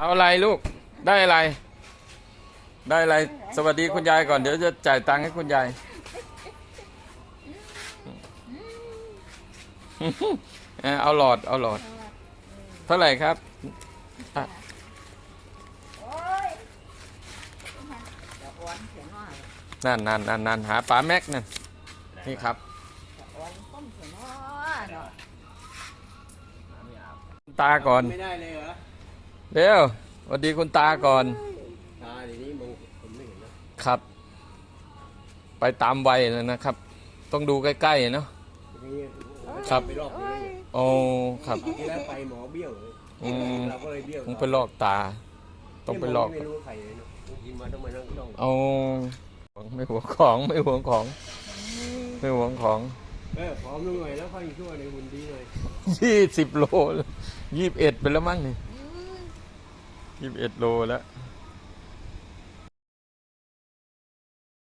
เอาอะไรลูกได้อะไร ได้อะไร สวัสดีคุณยายก่อน เดี๋ยวจะจ่ายตังค์ให้คุณยาย เออเอาหลอด เอาหลอด เท่าไหร่ครับนั่นนั่นนั่นนั่นหาป๋าแม็กนั่นนี่ครับตาะตาก่อนไม่ได้เลย เหรอเร็วสวัสดีคุณตาก่อน ตาเดี๋ยวนี้มองผมไม่เห็นนะครับ ไปตามวัยเลยนะครับ ต้องดูใกล้ๆเนาะนี่ครับ ไปรอบนึงโอ้ครับที่แล้วไปหมอเบี้ยวเลยอืมเราก็เลยเบี้ยวต้องไปลอกตา ต้องไปลอก ไม่รู้ใครเลยเนาะกินมาต้องมานั่งจ้องเอาไม่หวงของไม่หวงของ ไม่หวงของเออพร้อมลงหน่อยแล้วค่อยช่วยในหุ่นดีหน่อยยี่สิบโลยี่สิบเอ็ดไปแล้วมั้งนี่ ยี่สิบเอ็ดโลแล้ว